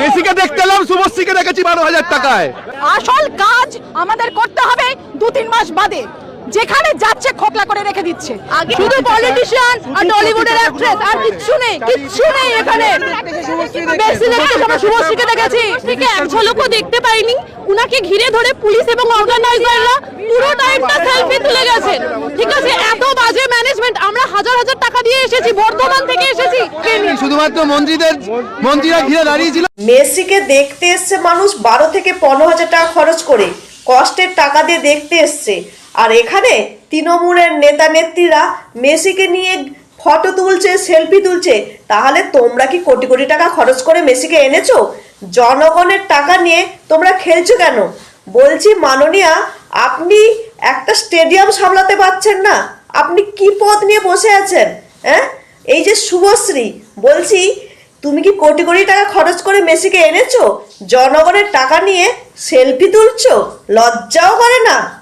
মেসিকে দেখতে এলাম শুভশ্রীকে দেখেছি বারো হাজার টাকায়। আসল কাজ আমাদের করতে হবে দু তিন মাস বাদে। যেখানে যাচ্ছে খোকলা করে রেখে দিচ্ছে। শুধু পলিটিশিয়ান আর টলিউডের অ্যাক্ট্রেস আর কিচ্ছু নেই কিচ্ছু নেই এখানে। বেশি দেখতে আমরা শুভশ্রীকে দেখেছি। থেকে এক ঝলকও দেখতে পাইনি। উনাকে ঘিরে ধরে পুলিশ এবং অর্গানাইজাররা পুরো টাইমটা সেলফি তুলে গেছেন ঠিক আছে এত বাজে ম্যানেজমেন্ট আমরা হাজার হাজার টাকা দিয়ে এসেছি বর্ধমান থেকে এসেছি। শুধুমাত্র মন্ত্রীদের, মন্ত্রীরা ঘিরে দাঁড়িয়েছিল। মেসিকে দেখতে এসছে মানুষ বারো থেকে পনেরো হাজার টাকা খরচ করে, কষ্টের টাকা দিয়ে দেখতে এসছে। আর এখানে তৃণমূলের নেতা নেত্রীরা মেসিকে নিয়ে ফটো তুলছে, সেলফি তুলছে। তাহলে তোমরা কি কোটি কোটি টাকা খরচ করে মেসিকে এনেছো? জনগণের টাকা নিয়ে তোমরা খেলছো কেন? বলছি, মাননীয়া, আপনি একটা স্টেডিয়াম সামলাতে পারছেন না। আপনি কি পদ নিয়ে বসে আছেন? হ্যাঁ? এই যে শুভশ্রী, বলছি, তুমি কি কোটি কোটি টাকা খরচ করে মেসিকে এনেছো? জনগণের টাকা নিয়ে সেলফি তুলছো? লজ্জাও করে না।